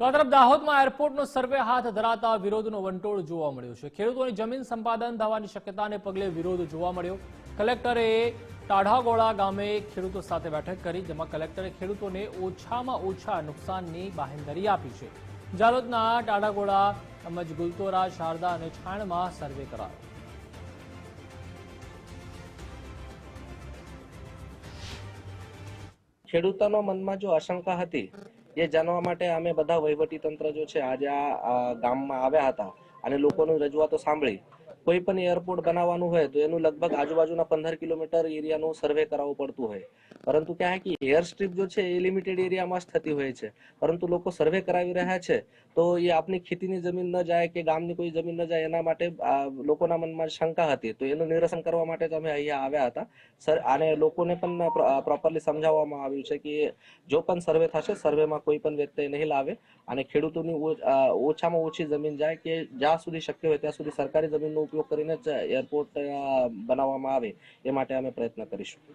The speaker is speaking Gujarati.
તો આ તરફ દાહોદમાં એરપોર્ટનો સર્વે હાથ ધરાતા વિરોધનો વંટોળ જોવા મળ્યો છે. ખેડૂતોની જમીન સંપાદન થવાની શક્યતાને પગલે વિરોધ જોવા મળ્યો. કલેક્ટરે ટાઢાગોળા ગામે ખેડૂતો સાથે બેઠક કરી, જેમાં કલેક્ટરે ખેડૂતોને ઓછામાં ઓછા નુકસાનની બાહેંધરી આપી છે. જાલોદના ટાઢાગોળા, તેમજ ગુલતોરા, શારદા અને છાણમાં સર્વે કરાયો. ખેડૂતોના મનમાં જો આશંકા હતી એ જાણવા માટે અમે બધા વહીવટી તંત્ર જો છે, આજે આ ગામમાં આવ્યા હતા અને લોકોની રજૂઆતો સાંભળી. કોઈ પણ એરપોર્ટ બનાવવાનું હોય તો એનું લગભગ આજુબાજુના પંદર કિલોમીટર એરિયાનું સર્વે કરાવવું પડતું હોય. પરંતુ ક્યાં કે એર સ્ટ્રીપ જો છે એ લિમિટેડ એરિયામાં જ થતી હોય છે. પરંતુ લોકો સર્વે કરાવી રહ્યા છે તો એ આપની ખેતીની જમીન ન જાય કે ગામની કોઈ જમીન ન જાય એના માટે લોકોના મનમાં શંકા હતી. તો એનું નિરસન કરવા માટે તમે અહીંયા આવ્યા હતા. સર અને લોકોને પણ પ્રોપરલી સમજાવવામાં આવ્યું છે કે જો પણ સર્વે થશે સર્વેમાં કોઈ પણ વ્યક્તિ નહીં લાવે. અને ખેડૂતોની ઓછામાં ઓછી જમીન જાય કે જ્યાં સુધી શક્ય હોય ત્યાં સુધી સરકારી જમીનનો ઉપયોગ કરીને જ એરપોર્ટ બનાવવામાં આવે એ માટે અમે પ્રયત્ન કરીશું.